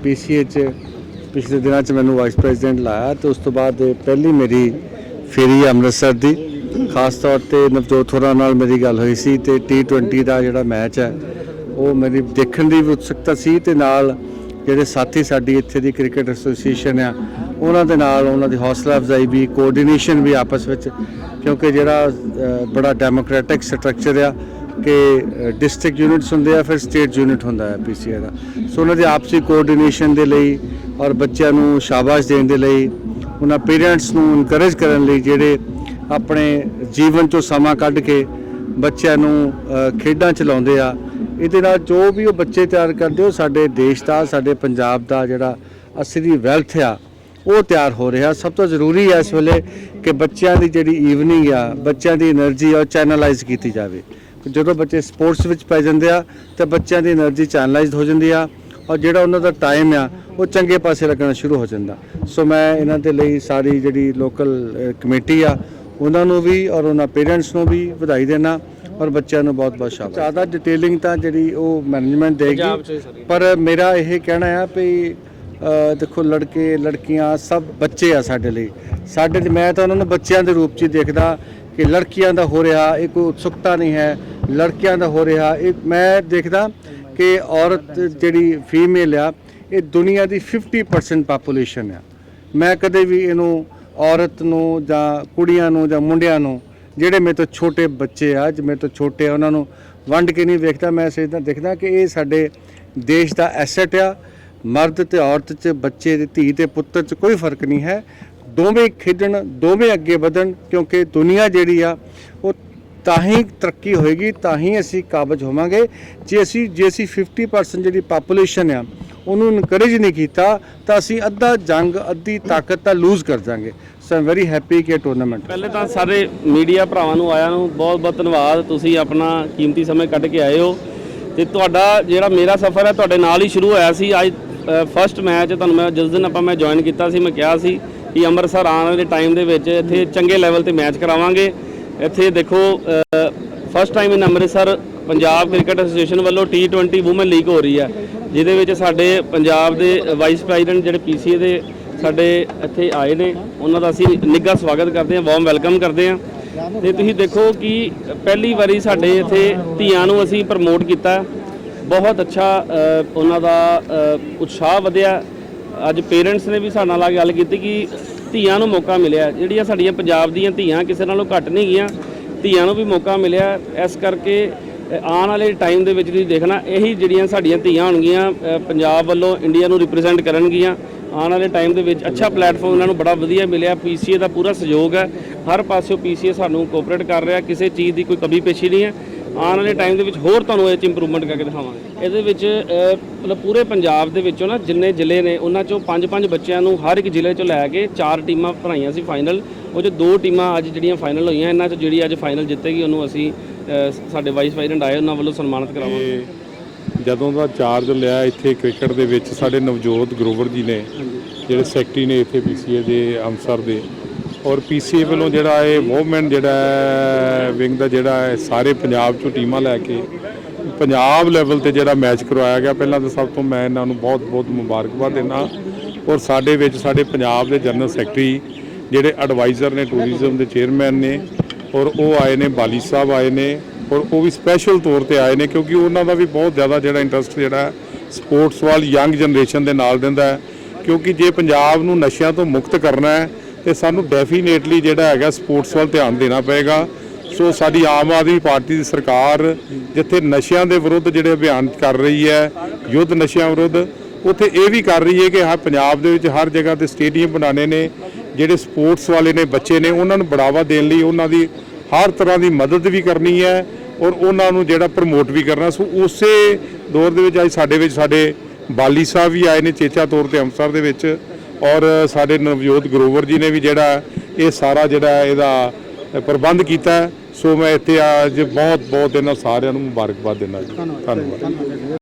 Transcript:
ਕਿ ਪੀਸੀਏ ਚ ਪਿਛਲੇ ਦਿਨਾਂ ਚ ਮੈਨੂੰ ਵਾਈਸ ਪ੍ਰੈਜ਼ੀਡੈਂਟ ਲਾਇਆ ਤੇ ਉਸ ਤੋਂ ਬਾਅਦ ਪਹਿਲੀ ਮੇਰੀ ਫੇਰੀ ਹੈ ਅੰਮ੍ਰਿਤਸਰ ਦੀ। ਖਾਸ ਤੌਰ ਤੇ ਨਵਜੋਤ ਹੋਰਾਂ ਨਾਲ ਮੇਰੀ ਗੱਲ ਹੋਈ ਸੀ ਤੇ T20 ਦਾ ਜਿਹੜਾ ਮੈਚ ਹੈ, ਉਹ ਮੇਰੀ ਦੇਖਣ ਦੀ ਵੀ ਉਤਸੁਕਤਾ ਸੀ ਤੇ ਨਾਲ ਜਿਹੜੇ ਸਾਥੀ ਸਾਡੀ ਇੱਥੇ ਦੀ ਕ੍ਰਿਕਟ ਐਸੋਸੀਏਸ਼ਨ ਆ, ਉਹਨਾਂ ਦੇ ਨਾਲ ਉਹਨਾਂ ਦੀ ਹੌਸਲਾ ਅਫਜ਼ਾਈ ਵੀ ਕੋਆਰਡੀਨੇਸ਼ਨ ਵੀ ਆਪਸ ਵਿੱਚ, ਕਿਉਂਕਿ ਜਿਹੜਾ ਬੜਾ ਡੈਮੋਕ੍ਰੈਟਿਕ ਸਟਰਕਚਰ ਆ ਕਿ ਡਿਸਟ੍ਰਿਕਟ ਯੂਨਿਟਸ ਹੁੰਦੇ ਆ, ਫਿਰ ਸਟੇਟ ਯੂਨਿਟ ਹੁੰਦਾ ਹੈ ਪੀਸੀਏ ਦਾ। ਸੋ ਉਹਨਾਂ ਦੇ ਆਪਸੀ ਕੋਆਰਡੀਨੇਸ਼ਨ ਦੇ ਲਈ ਔਰ ਬੱਚਿਆਂ ਨੂੰ ਸ਼ਾਬਾਸ਼ ਦੇਣ ਦੇ ਲਈ, ਉਹਨਾਂ ਪੇਰੈਂਟਸ ਨੂੰ ਇਨਕਰੇਜ ਕਰਨ ਲਈ ਜਿਹੜੇ ਆਪਣੇ ਜੀਵਨ ਚੋਂ ਸਮਾਂ ਕੱਢ ਕੇ ਬੱਚਿਆਂ ਨੂੰ ਖੇਡਾਂ ਚਲਾਉਂਦੇ ਆ, ਇਹਦੇ ਨਾਲ ਜੋ ਵੀ ਉਹ ਬੱਚੇ ਤਿਆਰ ਕਰਦੇ, ਉਹ ਸਾਡੇ ਦੇਸ਼ ਦਾ, ਸਾਡੇ ਪੰਜਾਬ ਦਾ ਜਿਹੜਾ ਅਸਲੀ ਵੈਲਥ ਆ, ਉਹ ਤਿਆਰ ਹੋ ਰਿਹਾ। ਸਭ ਤੋਂ ਜ਼ਰੂਰੀ ਹੈ ਇਸ ਵੇਲੇ ਕਿ ਬੱਚਿਆਂ ਦੀ ਜਿਹੜੀ ਈਵਨਿੰਗ ਆ, ਬੱਚਿਆਂ ਦੀ એનર્ਜੀ ਆ ਚੈਨਲਾਈਜ਼ ਕੀਤੀ ਜਾਵੇ। ਜਦੋਂ ਬੱਚੇ ਸਪੋਰਟਸ ਵਿੱਚ ਪੈ ਜਾਂਦੇ ਆ ਤੇ ਬੱਚਿਆਂ ਦੀ એનર્ਜੀ ਚੈਨਲਾਈਜ਼ਡ ਹੋ ਜਾਂਦੀ ਆ ਔਰ ਜਿਹੜਾ ਉਹਨਾਂ ਦਾ ਟਾਈਮ ਆ ਉਹ ਚੰਗੇ ਪਾਸੇ ਲੱਗਣਾ ਸ਼ੁਰੂ ਹੋ ਜਾਂਦਾ। ਸੋ ਮੈਂ ਇਹਨਾਂ ਦੇ ਲਈ ਸਾਰੀ ਜਿਹੜੀ ਲੋਕਲ ਕਮੇਟੀ ਆ ਉਹਨਾਂ ਨੂੰ ਵੀ ਔਰ ਉਹਨਾਂ ਪੇਰੈਂਟਸ ਨੂੰ ਵੀ ਵਧਾਈ ਦੇਣਾ ਔਰ ਬੱਚਿਆਂ ਨੂੰ ਬਹੁਤ ਬਹੁਤ ਸ਼ਾਬਾਸ਼। ਜ਼ਿਆਦਾ ਡਿਟੇਲਿੰਗ ਤਾਂ ਜਿਹੜੀ ਉਹ ਮੈਨੇਜਮੈਂਟ ਦੇਗੀ ਪਰ ਮੇਰਾ ਇਹ ਕਹਿਣਾ ਆ ਵੀ ਦੇਖੋ ਲੜਕੇ ਲੜਕੀਆਂ ਸਭ ਬੱਚੇ ਆ ਸਾਡੇ ਲਈ। ਸਾਡੇ ਮੈਂ ਤਾਂ ਉਹਨਾਂ ਨੂੰ ਬੱਚਿਆਂ ਦੇ ਰੂਪ 'ਚ ਹੀ ਦੇਖਦਾ ਕਿ ਲੜਕੀਆਂ ਦਾ ਹੋ ਰਿਹਾ, ਇਹ ਕੋਈ ਉਤਸੁਕਤਾ ਨਹੀਂ ਹੈ, ਲੜਕਿਆਂ ਦਾ ਹੋ ਰਿਹਾ। ਇਹ ਮੈਂ ਦੇਖਦਾ ਕਿ ਔਰਤ ਜਿਹੜੀ ਫੀਮੇਲ ਆ, ਇਹ ਦੁਨੀਆ ਦੀ 50% ਪਾਪੂਲੇਸ਼ਨ ਆ। ਮੈਂ ਕਦੇ ਵੀ ਇਹਨੂੰ ਔਰਤ ਨੂੰ ਜਾਂ ਕੁੜੀਆਂ ਨੂੰ ਜਾਂ ਮੁੰਡਿਆਂ ਨੂੰ, ਜਿਹੜੇ ਮੇਰੇ ਤੋਂ ਛੋਟੇ ਬੱਚੇ ਆ ਜਿਵੇਂ ਤੋਂ ਛੋਟੇ ਆ, ਉਹਨਾਂ ਨੂੰ ਵੰਡ ਕੇ ਨਹੀਂ ਵੇਖਦਾ। ਮੈਂ ਸਿੱਧਾ ਦੇਖਦਾ ਕਿ ਇਹ ਸਾਡੇ ਦੇਸ਼ ਦਾ ਐਸੈਟ ਆ। ਮਰਦ ਤੇ ਔਰਤ 'ਚ, ਬੱਚੇ ਦੇ ਧੀ ਤੇ ਪੁੱਤਰ 'ਚ ਕੋਈ ਫ਼ਰਕ ਨਹੀਂ ਹੈ। ਦੋਵੇਂ ਖੇਡਣ, ਦੋਵੇਂ ਅੱਗੇ ਵਧਣ, ਕਿਉਂਕਿ ਦੁਨੀਆ ਜਿਹੜੀ ਆ, ਉਹ ਤਾਂ ਹੀ ਤਰੱਕੀ ਹੋਏਗੀ, ਤਾਂ ਹੀ ਅਸੀਂ ਕਾਬਜ ਹੋਵਾਂਗੇ। ਜੇ ਅਸੀਂ ਜੇ ਅਸੀਂ 50% ਜਿਹੜੀ ਪਾਪੂਲੇਸ਼ਨ ਆ, ਉਹਨੂੰ ਇਨਕਰੇਜ ਨਹੀਂ ਕੀਤਾ, ਤਾਂ ਅਸੀਂ ਅੱਧਾ ਜੰਗ, ਅੱਧੀ ਤਾਕਤ ਤਾਂ ਲੂਜ਼ ਕਰ ਜਾਾਂਗੇ। ਸੋ ਆਮ ਵੈਰੀ ਹੈਪੀ ਕਿ ਟੂਰਨਾਮੈਂਟ ਪਹਿਲੇ ਤਾਂ ਸਾਰੇ ਮੀਡੀਆ ਭਰਾਵਾਂ ਨੂੰ, ਆਇਆਂ ਨੂੰ ਬਹੁਤ ਬਹੁਤ ਧੰਨਵਾਦ। ਤੁਸੀਂ ਆਪਣਾ ਕੀਮਤੀ ਸਮੇਂ ਕੱਢ ਕੇ ਆਏ ਹੋ। ਤੇ ਤੁਹਾਡਾ ਜਿਹੜਾ ਮੇਰਾ ਸਫ਼ਰ ਹੈ, ਤੁਹਾਡੇ ਨਾਲ ਹੀ ਸ਼ੁਰੂ ਹੋਇਆ ਸੀ। ਅੱਜ ਫਰਸਟ ਮੈਚ ਤੁਹਾਨੂੰ ਮੈਂ, ਜਿਸ ਦਿਨ ਆਪਾਂ ਮੈਂ ਜੁਆਇਨ ਕੀਤਾ ਸੀ, ਮੈਂ ਕਿਹਾ ਸੀ ਕਿ ਅੰਮ੍ਰਿਤਸਰ ਆਉਣ ਵਾਲੇ ਟਾਈਮ ਦੇ ਵਿੱਚ ਇੱਥੇ ਚੰਗੇ ਲੈਵਲ ਤੇ ਮੈਚ ਕਰਾਵਾਂਗੇ। ਇੱਥੇ ਦੇਖੋ first time in Amritsar Punjab cricket association ਵੱਲੋਂ T20 ਔਮਨ ਲੀਗ ਹੋ ਰਹੀ ਹੈ, ਜਿਹਦੇ ਵਿੱਚ ਸਾਡੇ ਪੰਜਾਬ ਦੇ ਵਾਈਸ ਪ੍ਰੈਜ਼ੀਡੈਂਟ ਜਿਹੜੇ ਪੀਸੀਏ ਦੇ ਸਾਡੇ ਇੱਥੇ ਆਏ ਨੇ, ਉਹਨਾਂ ਦਾ ਅਸੀਂ ਨਿੱਘਾ ਸਵਾਗਤ ਕਰਦੇ ਹਾਂ ਵਾਰਮ ਵੈਲਕਮ ਕਰਦੇ ਹਾਂ। ਤੇ ਤੁਸੀਂ ਦੇਖੋ ਕਿ ਪਹਿਲੀ ਵਾਰੀ ਸਾਡੇ ਇੱਥੇ ਧੀਆਂ ਨੂੰ ਅਸੀਂ ਪ੍ਰਮੋਟ ਕੀਤਾ। ਬਹੁਤ ਅੱਛਾ ਉਹਨਾਂ ਦਾ ਉਤਸ਼ਾਹ ਵਧਿਆ। ਅੱਜ ਪੇਰੈਂਟਸ ਨੇ ਵੀ ਸਾਡੇ ਨਾਲ ਗੱਲ ਕੀਤੀ ਕਿ ਧੀਆਂ ਨੂੰ ਮੌਕਾ ਮਿਲਿਆ। ਜਿਹੜੀਆਂ ਸਾਡੀਆਂ ਪੰਜਾਬ ਦੀਆਂ ਧੀਆਂ ਕਿਸੇ ਨਾਲੋਂ ਘੱਟ ਨਹੀਂ ਗਈਆਂ, ਧੀਆਂ ਨੂੰ ਵੀ ਮੌਕਾ ਮਿਲਿਆ। ਇਸ ਕਰਕੇ ਆਉਣ ਵਾਲੇ ਟਾਈਮ ਦੇ ਵਿੱਚ ਤੁਸੀਂ ਦੇਖਣਾ, ਇਹੀ ਜਿਹੜੀਆਂ ਸਾਡੀਆਂ ਧੀਆਂ ਹੋਣਗੀਆਂ ਪੰਜਾਬ ਵੱਲੋਂ ਇੰਡੀਆ ਨੂੰ ਰਿਪਰੈਜ਼ੈਂਟ ਕਰਨਗੀਆਂ। ਆਉਣ ਵਾਲੇ ਟਾਈਮ ਦੇ ਵਿੱਚ ਅੱਛਾ ਪਲੇਟਫਾਰਮ ਇਹਨਾਂ ਨੂੰ ਬੜਾ ਵਧੀਆ ਮਿਲਿਆ। ਪੀਸੀਏ ਦਾ ਪੂਰਾ ਸਹਿਯੋਗ ਹੈ। ਹਰ ਪਾਸਿਓਂ ਪੀਸੀਏ ਸਾਨੂੰ ਕੋਆਪਰੇਟ ਕਰ ਰਿਹਾ। ਕਿਸੇ ਚੀਜ਼ ਦੀ ਕੋਈ ਕਮੀ ਪੇਸ਼ੀ ਨਹੀਂ ਹੈ। ਆਉਣ ਵਾਲੇ ਟਾਈਮ ਦੇ ਵਿੱਚ ਹੋਰ ਤੁਹਾਨੂੰ ਇਹ ਚ ਇੰਪਰੂਵਮੈਂਟ ਕਰਕੇ ਦਿਖਾਵਾਂਗੇ। ਇਹਦੇ ਵਿੱਚ ਮਤਲਬ ਪੂਰੇ ਪੰਜਾਬ ਦੇ ਵਿੱਚੋਂ ਨਾ ਜਿੰਨੇ ਜ਼ਿਲ੍ਹੇ ਨੇ ਉਹਨਾਂ ਚੋਂ ਪੰਜ ਪੰਜ ਬੱਚਿਆਂ ਨੂੰ ਹਰ ਇੱਕ ਜ਼ਿਲ੍ਹੇ ਚੋਂ ਲੈ ਕੇ ਚਾਰ ਟੀਮਾਂ ਬਣਾਈਆਂ ਸੀ ਫਾਈਨਲ ਉਹ 'ਚ ਦੋ ਟੀਮਾਂ ਅੱਜ ਜਿਹੜੀਆਂ ਫਾਈਨਲ ਹੋਈਆਂ ਇਹਨਾਂ 'ਚ ਜਿਹੜੀ ਅੱਜ ਫਾਈਨਲ ਜਿੱਤੇਗੀ ਉਹਨੂੰ ਅਸੀਂ ਸਾਡੇ ਵਾਈਸ ਪ੍ਰੈਜ਼ੀਡੈਂਟ ਆਏ ਉਹਨਾਂ ਵੱਲੋਂ ਸਨਮਾਨਿਤ ਕਰਾਵਾਂਗੇ। ਜਦੋਂ ਦਾ ਚਾਰਜ ਲਿਆ ਇੱਥੇ ਕ੍ਰਿਕਟ ਦੇ ਵਿੱਚ ਸਾਡੇ ਨਵਜੋਤ ਗਰੋਵਰ ਜੀ ਨੇ ਜਿਹੜੇ ਸੈਕਟਰੀ ਨੇ ਇੱਥੇ ਪੀਸੀਏ ਦੇ ਅੰਮ੍ਰਿਤਸਰ ਦੇ ਔਰ ਪੀਸੀਏ ਵੱਲੋਂ ਜਿਹੜਾ ਇਹ ਮੂਵਮੈਂਟ ਜਿਹੜਾ ਵਿੰਗ ਦਾ ਜਿਹੜਾ ਹੈ, ਸਾਰੇ ਪੰਜਾਬ ਚੋਂ ਟੀਮਾਂ ਲੈ ਕੇ ਪੰਜਾਬ ਲੈਵਲ ਤੇ ਜਿਹੜਾ ਮੈਚ ਕਰਵਾਇਆ ਗਿਆ। ਪਹਿਲਾਂ ਤਾਂ ਸਭ ਤੋਂ ਮੈਂ ਇਹਨਾਂ ਨੂੰ ਬਹੁਤ ਬਹੁਤ ਮੁਬਾਰਕਬਾਦ ਦਿੰਦਾ ਔਰ ਸਾਡੇ ਵਿੱਚ ਸਾਡੇ ਪੰਜਾਬ ਦੇ ਜਨਰਲ ਸੈਕਟਰੀ ਜਿਹੜੇ ਐਡਵਾਈਜ਼ਰ ਨੇ ਟੂਰਿਜ਼ਮ ਦੇ ਚੇਅਰਮੈਨ ਨੇ, ਔਰ ਉਹ ਆਏ ਨੇ, ਬਾਲੀ ਸਾਹਿਬ ਆਏ ਨੇ, ਔਰ ਉਹ ਵੀ ਸਪੈਸ਼ਲ ਤੌਰ ਤੇ ਆਏ ਨੇ, ਕਿਉਂਕਿ ਉਹਨਾਂ ਦਾ ਵੀ ਬਹੁਤ ਜ਼ਿਆਦਾ ਜਿਹੜਾ ਇੰਟਰਸਟ ਜਿਹੜਾ ਸਪੋਰਟਸ ਵੱਲ ਯੰਗ ਜਨਰੇਸ਼ਨ ਦੇ ਨਾਲ ਦਿੰਦਾ ਹੈ। ਕਿਉਂਕਿ ਜੇ ਪੰਜਾਬ ਨੂੰ ਨਸ਼ਿਆਂ ਤੋਂ ਮੁਕਤ ਕਰਨਾ ਹੈ ਤੇ ਸਾਨੂੰ ਡੈਫੀਨੇਟਲੀ ਜਿਹੜਾ ਹੈਗਾ ਸਪੋਰਟਸ ਵੱਲ ਧਿਆਨ ਦੇਣਾ ਪਏਗਾ। ਸੋ ਸਾਡੀ ਆਮ ਆਦਮੀ ਪਾਰਟੀ ਦੀ ਸਰਕਾਰ ਜਿੱਥੇ ਨਸ਼ਿਆਂ ਦੇ ਵਿਰੁੱਧ ਜਿਹੜੇ ਅਭਿਆਨ ਕਰ ਰਹੀ ਹੈ, ਯੁੱਧ ਨਸ਼ਿਆਂ ਵਿਰੁੱਧ, ਉੱਥੇ ਇਹ ਵੀ ਕਰ ਰਹੀ ਹੈ ਕਿ ਹਰ ਪੰਜਾਬ ਦੇ ਵਿੱਚ ਹਰ ਜਗ੍ਹਾ ਤੇ ਸਟੇਡੀਅਮ ਬਣਾਣੇ ਨੇ, ਜਿਹੜੇ ਸਪੋਰਟਸ ਵਾਲੇ ਨੇ ਬੱਚੇ ਨੇ, ਉਹਨਾਂ ਨੂੰ ਬੜਾਵਾ ਦੇਣ ਲਈ ਉਹਨਾਂ ਦੀ ਹਰ ਤਰ੍ਹਾਂ ਦੀ ਮਦਦ ਵੀ ਕਰਨੀ ਹੈ ਔਰ ਉਹਨਾਂ ਨੂੰ ਜਿਹੜਾ ਪ੍ਰਮੋਟ ਵੀ ਕਰਨਾ। ਸੋ ਉਸੇ ਦੌਰ ਦੇ ਵਿੱਚ ਅੱਜ ਸਾਡੇ ਵਿੱਚ ਸਾਡੇ ਬਾਲੀ ਸਾਹਿਬ ਵੀ ਆਏ ਨੇ, ਚੇਚਾ ਤੌਰ ਤੇ ਅੰਮ੍ਰਿਤਸਰ ਦੇ ਵਿੱਚ। ਔਰ ਸਾਡੇ ਨਵਜੋਤ ਗਰੋਵਰ ਜੀ ਨੇ ਵੀ ਜਿਹੜਾ ਇਹ ਸਾਰਾ ਜਿਹੜਾ ਇਹਦਾ ਪ੍ਰਬੰਧ ਕੀਤਾ। ਸੋ ਮੈਂ ਇੱਥੇ ਅੱਜ ਬਹੁਤ ਬਹੁਤ ਇਹਨਾਂ ਸਾਰਿਆਂ ਨੂੰ ਮੁਬਾਰਕਬਾਦ ਦਿੰਦਾ ਧੰਨਵਾਦ।